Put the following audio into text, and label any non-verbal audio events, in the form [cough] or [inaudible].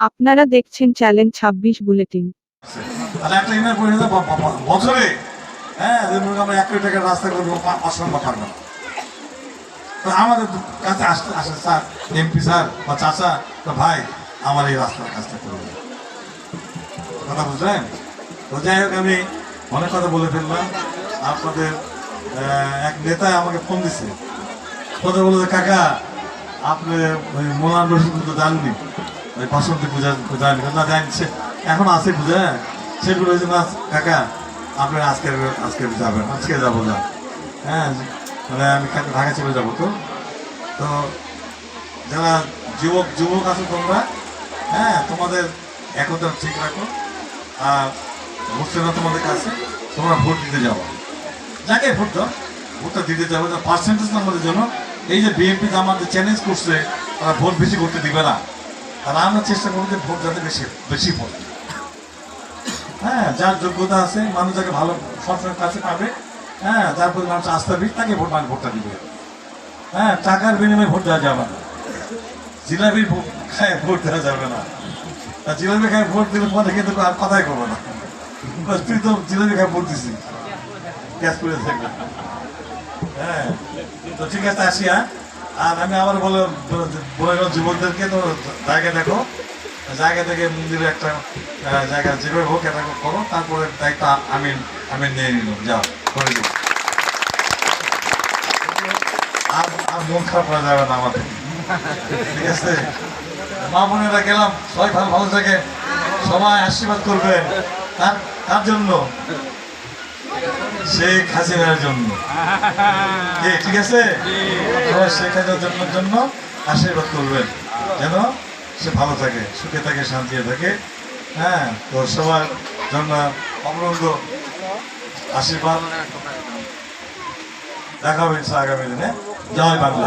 আপনারা দেখছেন চ্যালেঞ্জ ছাব্বিশ বুলেটিন। বছরে। হ্যাঁ এক রাস্তা করব পাঁচশো পারব আমাদের কাছে আসতে আসে স্যার এমপি স্যার বা চাচা বা ভাই, আমার এই রাস্তার কাজটা করবে কথা বুঝলেন? তো যাই হোক, আমি অনেক কথা বলে ফেললাম। আপনাদের এক নেতা আমাকে ফোন দিছে। কথা বলে কাকা, আপনি মোলান রশিদ তো জাননি। ওই বাসন্তী পূজা জাননি না জানছে এখন আছে পূজা সেগুলো হয়েছে না কাকা আপনি আজকে আজকে যাবেন, আজকে যাব যা হ্যাঁ মানে আমি ঢাকা চলে যাব তো। তো যারা যুবক যুবক আছো তোমরা হ্যাঁ তোমাদের একতা ঠিক রাখো। আর না তোমাদের কাছে, তোমরা ভোট দিতে যাব যাকে ভোট দাও, ভোটটা দিতে যাবে পার্সেন্টেজ আমাদের জন্য। এই যে বিএনপি আমাদের চ্যালেঞ্জ করছে, তারা ভোট বেশি করতে দিবে না। আর আমরা চেষ্টা করব যে ভোট যাতে বেশি বেশি পড়ে। হ্যাঁ যার যোগ্যতা আছে মানুষ যাকে ভালো সরকারের কাছে পাবে হ্যাঁ যার প্রতি মানুষ আস্থা দিক তাকে ভোট মানে ভোটটা দিবে। হ্যাঁ টাকার বিনিময়ে ভোট দেওয়া যাবে না। জিলাপির ভোট খায় ভোট দেওয়া যাবে না। আর জিলাপি খায় ভোট দিলে পরে কিন্তু আর কথাই করব না। তুই তো জিলাপি খায় ভোট দিছিস। গ্যাস করে থাকবে হ্যাঁ তো ঠিক আছে আসি হ্যাঁ। আর আমি আবার বলে বলে যুবকদেরকে তো জায়গা দেখো। জায়গা থেকে মন্দিরে একটা জায়গা যেভাবে হোক এটা করো, তারপরে দায়িত্ব আমি আমি নিয়ে নিলাম। যাও, করে আর আর মন খারাপ করা যাবে না আমাদের। ঠিক আছে? মা বোনেরা গেলাম, সবাই ভালো ভালো থাকে। সবাই আশীর্বাদ করবেন তার তার জন্য। শেখ হাসিনার জন্য। [laughs] ঠিক আছে? সবাই শেখ হাসিনার জন্য আশীর্বাদ করবেন। যেন সে ভালো থাকে সুখে থাকে শান্তিতে থাকে। হ্যাঁ তো সবার জন্য অবরঙ্গ আশীর্বাদ। দেখা হবে আগামী দিনে। জয় বাংলা।